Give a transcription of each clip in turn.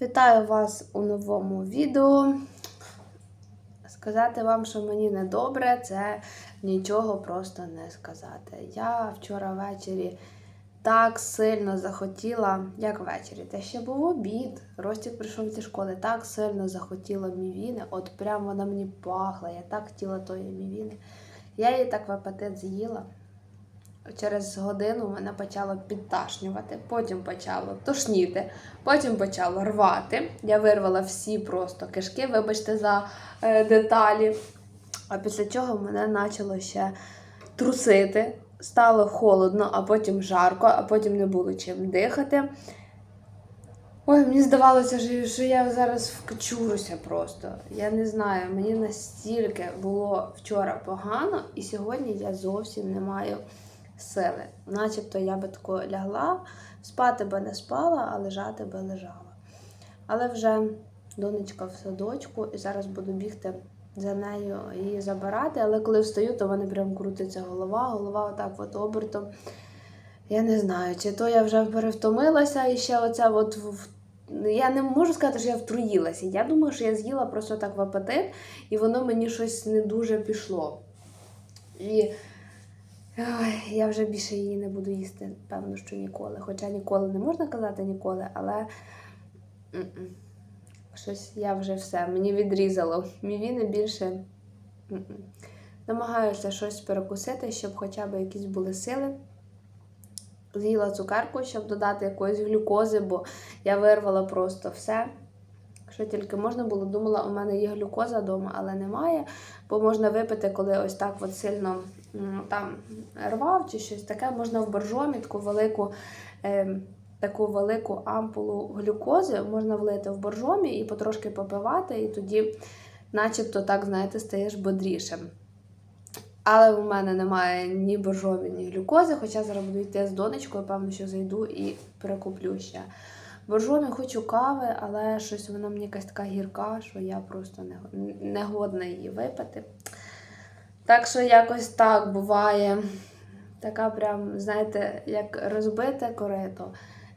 Вітаю вас у новому відео. Сказати вам, що мені не добре, це нічого просто не сказати. Я вчора ввечері так сильно захотіла, як ввечері, та ще був обід. Ростік прийшов зі школи, так сильно захотіла мівіни, от прям вона мені пахла, я так хотіла тої мівіни. Я її так в апетит з'їла. Через годину мене почало підташнювати, потім почало тошніти, потім почало рвати. Я вирвала всі просто кишки, вибачте за е, деталі. А після чого мене почало ще трусити. Стало холодно, а потім жарко, а потім не було чим дихати. Ой, мені здавалося, що- я зараз вкачуруся просто. Я не знаю, мені настільки було вчора погано, і сьогодні я зовсім не маю сили. Начебто я би тако лягла, спати би не спала, а лежати би лежала. Але вже донечка в садочку, і зараз буду бігти за нею її забирати. Але коли встаю, то в прям крутиться голова, голова отак от обертом. Я не знаю, чи то я вже перевтомилася і ще оця от в- я не можу сказати, що я втруїлася. Я думаю, що я з'їла просто так в апетит, і воно мені щось не дуже пішло. І ой, я вже більше її не буду їсти, певно, що ніколи. Хоча ніколи не можна казати ніколи, але м-м. щось я вже все, мені відрізало. Мівіни більше. м-м. Намагаюся щось перекусити, щоб хоча б якісь були сили. З'їла цукерку, щоб додати якоїсь глюкози, бо я вирвала просто все. Що тільки можна було, думала, у мене є глюкоза вдома, але немає, бо можна випити, коли ось так от сильно м, там рвав чи щось таке, можна в боржомі таку велику, е, таку велику ампулу глюкози можна влити в боржомі і потрошки попивати, і тоді, начебто, так, знаєте, стаєш бодрішим. Але у мене немає ні боржомі, ні глюкози, хоча зараз буду йти з донечкою, певно, що зайду і перекуплю ще. Боржомі хочу кави, але щось вона мені якась така гірка, що я просто не, не годна її випити. Так що якось так буває. Така прям, знаєте, як розбите корито.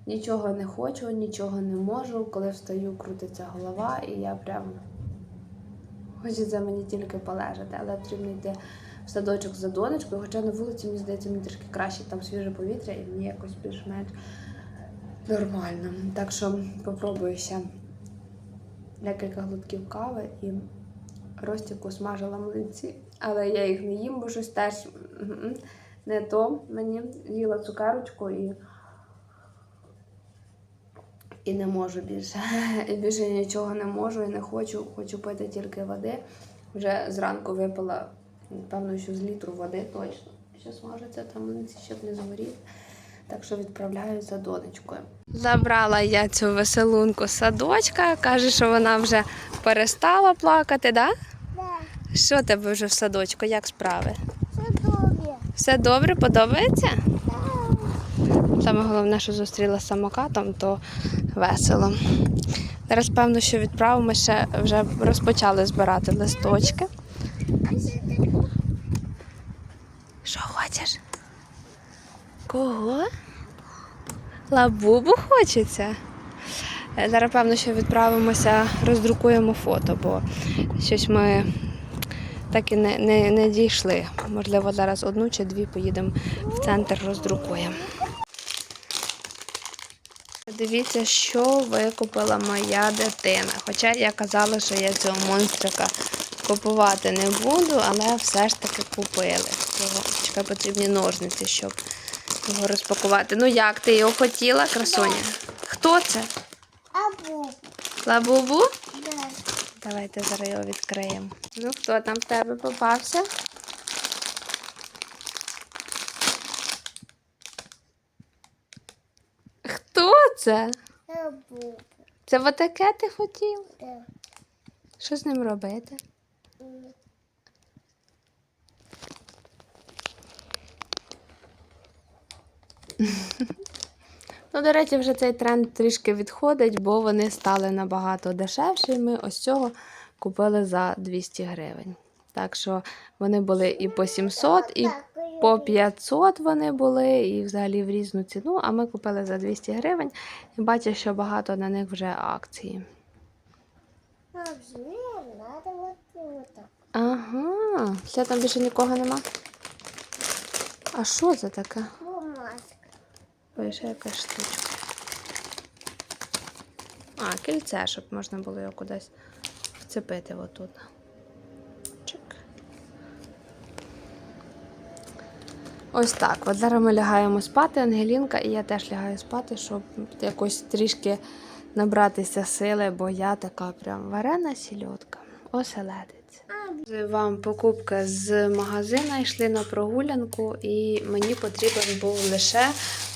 Нічого не хочу, нічого не можу. Коли встаю, крутиться голова, і я прям хочеться мені тільки полежати, але потрібно йти в садочок за донечкою, хоча на вулиці, мені здається, мені трішки краще там свіже повітря, і мені якось більш-менш нормально. Так що попробую ще декілька глотків кави і Ростіку смажила млинці, але я їх не їм, бо щось теж не то. Мені їла цукерочку і, і не можу більше. І більше нічого не можу і не хочу. Хочу пити тільки води. Вже зранку випила, певно, що з літру води точно. Що смажиться там щоб не згоріти. Так що відправляю за донечкою. Забрала я цю веселунку садочка. Каже, що вона вже перестала плакати, да? Да, Що тебе вже в садочку? Як справи? все добре. Все добре, подобається? Да. Саме головне, що зустріла з самокатом, то весело. Зараз, певно, що відправимося, вже розпочали збирати листочки. Що хочеш? Кого? Лабубу хочеться? Е, Зараз, певно, що відправимося, роздрукуємо фото, бо щось ми так і не, не, не дійшли. Можливо, зараз одну чи дві поїдемо в центр, роздрукуємо. Дивіться, що викупила моя дитина. Хоча я казала, що я цього монстрика купувати не буду, але все ж таки купили. Чекай, потрібні ножниці, щоб його розпакувати. Ну як ти його хотіла, красуня? Хто це? Або. Лабубу? Да. Давайте зараз його відкриємо. Ну, хто там в тебе попався? Хто це? Це отаке ти хотів? Що з ним робити? Ну, до речі, вже цей тренд трішки відходить, бо вони стали набагато дешевші. Ми ось цього купили за 200 гривень. Так що вони були і по 700, і по 500 вони були і взагалі в різну ціну, а ми купили за 200 гривень і бачу, що багато на них вже акції. Ага, все там більше нікого нема. А що це таке? Ой, ще якась штучка. А, кільце, щоб можна було його кудись вцепити отут. Чик. Ось так. От зараз ми лягаємо спати, Ангелінка, і я теж лягаю спати, щоб якось трішки набратися сили, бо я така прям варена сільотка. Оселедець. Вам покупка з магазина йшли на прогулянку, і мені потрібен був лише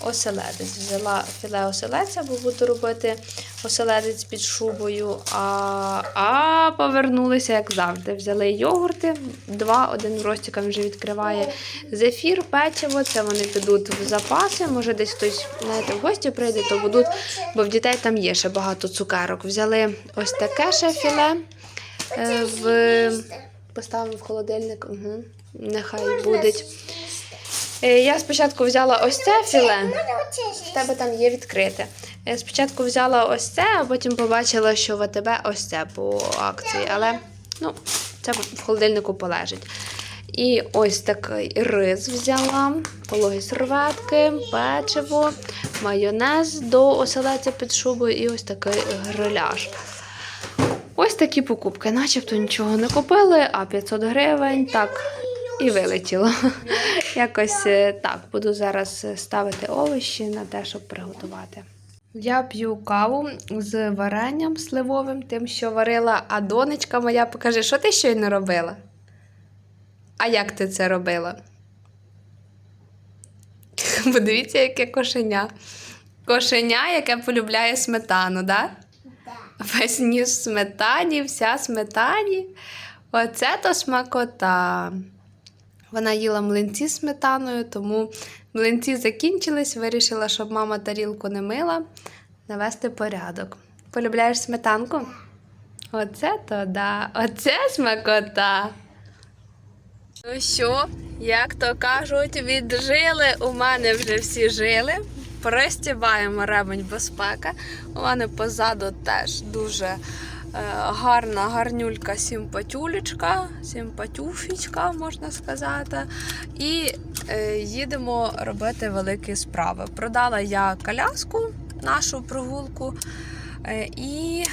оселедець. Взяла філе оселедця, бо буду робити оселедець під шубою. А, а повернулися, як завжди. Взяли йогурти, два, один Ростікам вже відкриває зефір, печиво. Це вони підуть в запаси. Може, десь хтось знаєте, в гості прийде, то будуть, бо в дітей там є ще багато цукерок. Взяли ось таке ще філе. Е, В... Поставимо в холодильник. Угу. Нехай буде. Е, Я спочатку взяла ось це філе. В тебе там є відкрите. Я спочатку взяла ось це, а потім побачила, що в АТБ ось це по акції. Але ну, це в холодильнику полежить. І ось такий рис взяла, пологі серветки, печиво, майонез до оселедця під шубою і ось такий гриляш. Ось такі покупки, начебто нічого не купили, а 500 гривень так і вилетіло. Якось е, так, буду зараз ставити овочі на те, щоб приготувати. Я п'ю каву з варенням сливовим, тим, що варила, а донечка моя покаже, що ти щойно робила? А як ти це робила? Подивіться, яке кошеня. Кошеня, яке полюбляє сметану, так? Да? Весь ніж сметані, вся сметані. Оце то смакота. Вона їла млинці з сметаною, тому млинці закінчились. Вирішила, щоб мама тарілку не мила, навести порядок. Полюбляєш сметанку? Оце то да, оце смакота. Ну що, як то кажуть, віджили у мене вже всі жили. Пристібаємо ремень безпеки. У мене позаду теж дуже е, гарна гарнюлька симпатюлечка, симпатюфічка, можна сказати. І е, їдемо робити великі справи. Продала я коляску, нашу прогулку. Е, і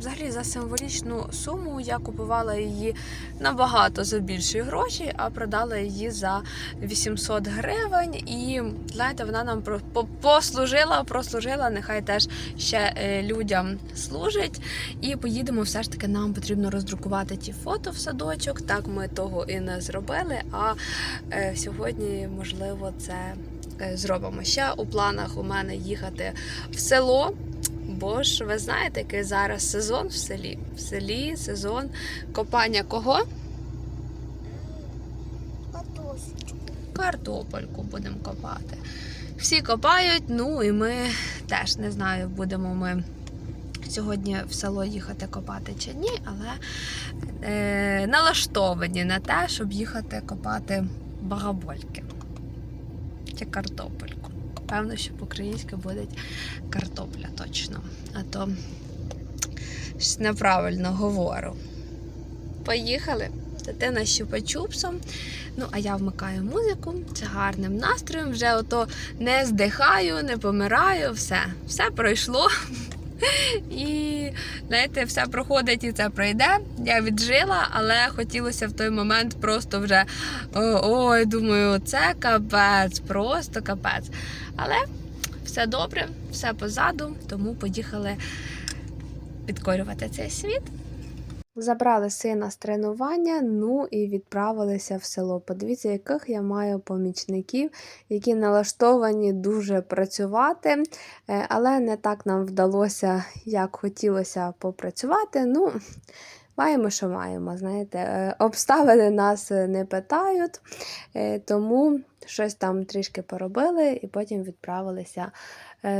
взагалі за символічну суму я купувала її набагато за більші гроші, а продала її за 800 гривень. І знаєте, вона нам послужила, прослужила. Нехай теж ще е, людям служить. І поїдемо, все ж таки, нам потрібно роздрукувати ті фото в садочок. Так ми того і не зробили. А е, сьогодні, можливо, це е, зробимо. Ще у планах у мене їхати в село. Бо ж ви знаєте, який зараз сезон в селі. В селі сезон копання кого? Картошечку. Картопельку будемо копати. Всі копають, ну і ми теж не знаю, будемо ми сьогодні в село їхати копати чи ні, але е, налаштовані на те, щоб їхати копати багабольки чи картопельку. Певно, що по-українськи буде картопля точно. А то щось неправильно говорю. Поїхали. Дитина з чупа-чупсом. Ну, а я вмикаю музику з гарним настроєм. Вже ото не здихаю, не помираю, все, все пройшло. І знаєте, все проходить і це пройде. Я віджила, але хотілося в той момент просто вже ой, думаю, це капець, просто капець. Але все добре, все позаду, тому поїхали підкорювати цей світ. Забрали сина з тренування, ну і відправилися в село. Подивіться, яких я маю помічників, які налаштовані дуже працювати, е, але не так нам вдалося, як хотілося попрацювати. Ну, маємо, що маємо. Знаєте, Е, обставини нас не питають, е, тому щось там трішки поробили і потім відправилися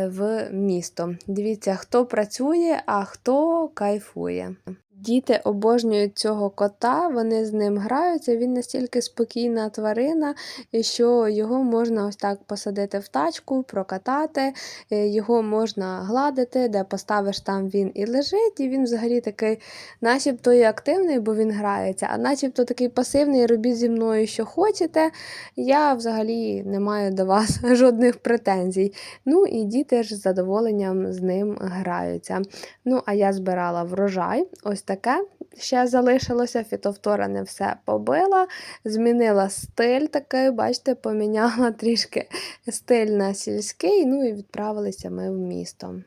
в місто. Дивіться, хто працює, а хто кайфує. Діти обожнюють цього кота, вони з ним граються. Він настільки спокійна тварина, що його можна ось так посадити в тачку, прокатати, е, його можна гладити, де поставиш там він і лежить. І він взагалі такий, начебто і активний, бо він грається, а начебто такий пасивний, робіть зі мною, що хочете. Я взагалі не маю до вас жодних претензій. Ну і діти ж з задоволенням з ним граються. Ну, а я збирала врожай. Ось таке ще залишилося. Фітовтора не все побила, змінила стиль такий, бачите, поміняла трішки стиль на сільський, ну і відправилися ми в місто.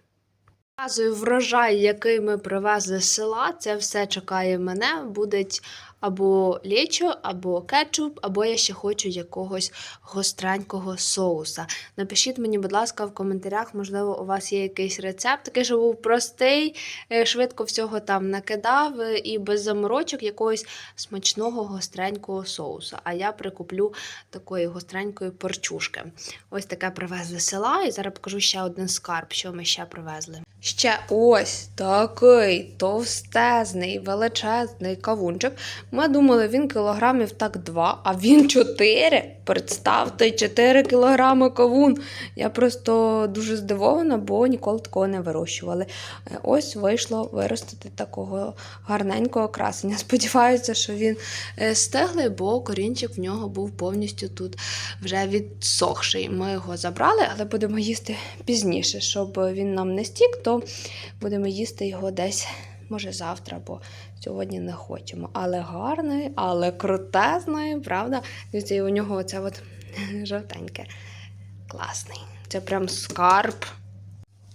Врожай, який ми привезли з села. Це все чекає мене. Будуть або лечо, або кетчуп, або я ще хочу якогось гостренького соуса. Напишіть мені, будь ласка, в коментарях, можливо, у вас є якийсь рецепт, такий, що був простий, е, швидко всього там накидав е, і без заморочок якогось смачного гостренького соусу. А я прикуплю такої гостренької порчушки. Ось таке привезли села, і зараз покажу ще один скарб, що ми ще привезли. Ще ось такий товстезний, величезний кавунчик. Ми думали, він кілограмів так два, а він чотири. Представте, 4 кілограми кавун. Я просто дуже здивована, бо ніколи такого не вирощували. Е, Ось вийшло виростити такого гарненького красення. Сподіваюся, що він е, стеглий, бо корінчик в нього був повністю тут вже відсохший. Ми його забрали, але будемо їсти пізніше, щоб він нам не стік, то будемо їсти його десь. Може, завтра, бо сьогодні не хочемо. Але гарний, але крутезний, правда? Дивіться, і у нього оце от жовтеньке. Класний. Це прям скарб.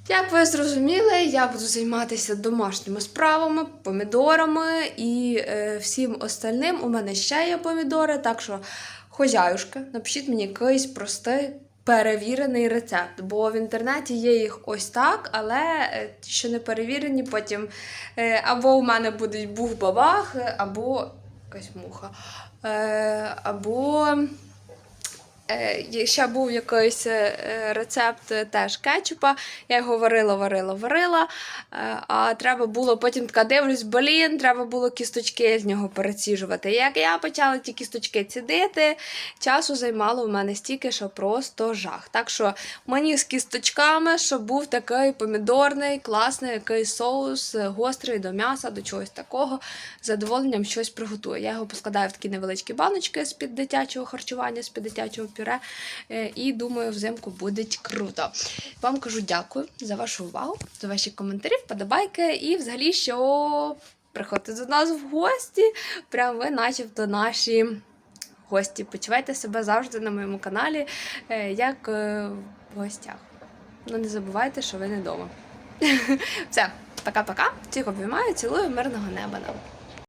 Як ви зрозуміли, я буду займатися домашніми справами, помідорами і е, всім остальним. У мене ще є помідори, так що хозяюшка, напишіть мені якийсь простий. Перевірений рецепт, бо в інтернеті є їх ось так, але е, ті, що не перевірені, потім е, або у мене будуть бух-бабах, або якась муха, е, або Ще був якийсь е, рецепт е, теж кетчупа. Я його варила, варила, варила. Е, А треба було потім така дивлюсь, блін, треба було кісточки з нього переціжувати. Як я почала ті кісточки цідити, часу займало в мене стільки, що просто жах. Так що мені з кісточками, щоб був такий помідорний, класний якийсь соус, е, гострий до м'яса, до чогось такого. З задоволенням щось приготую. Я його поскладаю в такі невеличкі баночки з-під дитячого харчування, з-під дитячого пюре. Е, І думаю, взимку буде круто. Вам кажу дякую за вашу увагу, за ваші коментарі, вподобайки і взагалі, що приходьте до нас в гості. Прям ви, начебто, наші гості. Почувайте себе завжди на моєму каналі, е, як е, в гостях. Ну, не забувайте, що ви не вдома. Все, пока-пока. Всіх обіймаю, цілую, мирного неба нам.